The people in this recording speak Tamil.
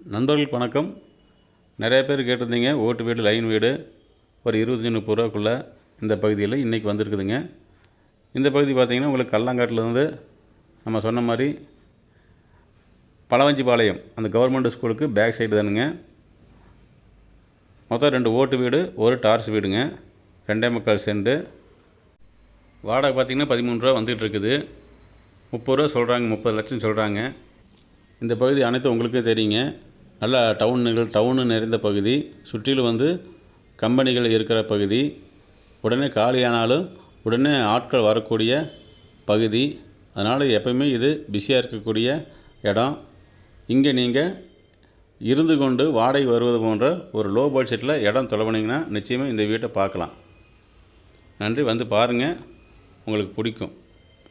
நண்பர்களுக்கு வணக்கம். நிறைய பேர் கேட்டிருந்தீங்க ஓட்டு வீடு லைன் வீடு. ஒரு இருபத்தஞ்சி முப்பது ரூபாக்குள்ளே இந்த பகுதியில் இன்றைக்கி வந்திருக்குதுங்க. இந்த பகுதி பார்த்திங்கன்னா உங்களுக்கு கல்லாங்காட்டிலேருந்து நம்ம சொன்ன மாதிரி பழவஞ்சிபாளையம் அந்த கவர்மெண்ட் ஸ்கூலுக்கு பேக் சைடு தானுங்க. மொத்தம் ரெண்டு ஓட்டு வீடு ஒரு டார்ச் வீடுங்க. ரெண்டே முக்கால் செண்டு வாடகை பார்த்திங்கன்னா பதிமூணு ரூபா வந்துகிட்டு இருக்குது. முப்பது ரூபா சொல்கிறாங்க முப்பது லட்சம் சொல்கிறாங்க இந்த பகுதி அனைத்தும் உங்களுக்கே தெரியுங்க. நல்லா டவுனுகள் டவுனு நிறைந்த பகுதி சுற்றிலும் வந்து கம்பெனிகள் இருக்கிற பகுதி உடனே காலியானாலும் உடனே ஆட்கள் வரக்கூடிய பகுதி. அதனால் எப்பயுமே இது பிஸியாக இருக்கக்கூடிய இடம். இங்கே நீங்கள் இருந்து கொண்டு வாடகை வருவது போன்ற ஒரு லோ பட்ஜெட்டில் இடம் தொலைவனீங்கன்னா நிச்சயமாக இந்த வீட்டை பார்க்கலாம். நன்றி வந்து பாருங்கள் உங்களுக்கு பிடிக்கும்.